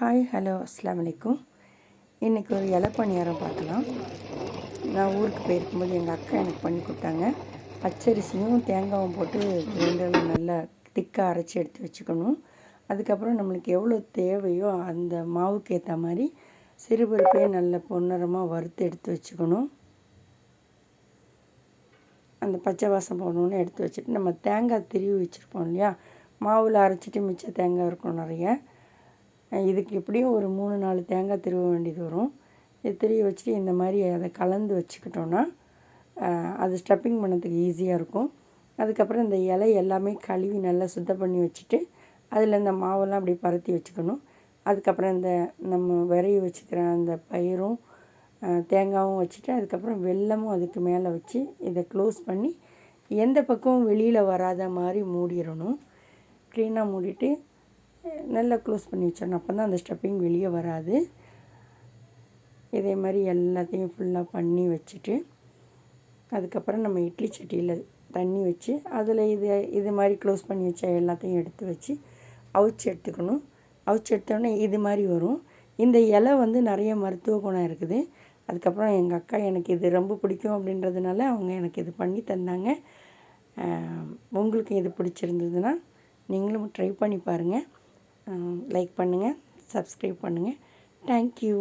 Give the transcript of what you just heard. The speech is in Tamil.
ஹாய் ஹலோ அஸ்லாம் வலைக்கும் இன்றைக்கி ஒரு இலை பணியாரம் பார்க்கலாம். நான் ஊருக்கு போயிருக்கும்போது எங்கள் அக்கா எனக்கு பண்ணி கொடுத்தாங்க. பச்சரிசியும் தேங்காயும் போட்டு கிரைண்டரில் நல்லா திக்காக அரைச்சி எடுத்து வச்சுக்கணும். அதுக்கப்புறம் நம்மளுக்கு எவ்வளோ தேவையோ அந்த மாவுக்கு ஏற்ற மாதிரி சிறுபருப்பையும் நல்ல பொன்னரமாக வறுத்து எடுத்து வச்சுக்கணும். அந்த பச்சை வாசம் போடணுன்னு எடுத்து வச்சுட்டு நம்ம தேங்காய் திருவி வச்சுருப்போம் இல்லையா? மாவில் அரைச்சிட்டு மிச்ச தேங்காய் இருக்கும் நிறைய. இதுக்கு எப்படியும் ஒரு மூணு நாலு தேங்காய் திருவ வேண்டியது வரும். இது திருவி வச்சுட்டு இந்த மாதிரி அதை கலந்து வச்சுக்கிட்டோன்னா அது ஸ்டப்பிங் பண்ணதுக்கு ஈஸியாக இருக்கும். அதுக்கப்புறம் இந்த இலை எல்லாமே கழுவி நல்லா சுத்தம் பண்ணி வச்சுட்டு அதில் இந்த மாவெல்லாம் அப்படி பரத்தி வச்சுக்கணும். அதுக்கப்புறம் இந்த நம்ம விரைய வச்சுக்கிற அந்த பயிரும் தேங்காயும் வச்சுட்டு அதுக்கப்புறம் வெல்லமும் அதுக்கு மேலே வச்சு இதை க்ளோஸ் பண்ணி எந்த பக்கமும் வெளியில் வராத மாதிரி மூடிடணும். க்ளீனாக மூடிட்டு நல்லா க்ளோஸ் பண்ணி வச்சிடணும். அப்போ தான் அந்த ஸ்டப்பிங் வெளியே வராது. இதே மாதிரி எல்லாத்தையும் ஃபுல்லாக பண்ணி வச்சுட்டு அதுக்கப்புறம் நம்ம இட்லி சட்டியில் தண்ணி வச்சு அதில் இது இது மாதிரி க்ளோஸ் பண்ணி வச்ச எல்லாத்தையும் எடுத்து வச்சு அவிச்சு எடுத்துக்கணும். அவிச்சு எடுத்தோடனே இது மாதிரி வரும். இந்த இலை வந்து நிறைய மருத்துவ குணம் இருக்குது. அதுக்கப்புறம் எங்கள் அக்கா எனக்கு இது ரொம்ப பிடிக்கும் அப்படின்றதுனால அவங்க எனக்கு இது பண்ணி தந்தாங்க. உங்களுக்கு இது பிடிச்சிருந்ததுன்னா நீங்களும் ட்ரை பண்ணி பாருங்கள் லைக் பண்ணுங்கள் சப்ஸ்கிரைப் பண்ணுங்கள் தேங்க்யூ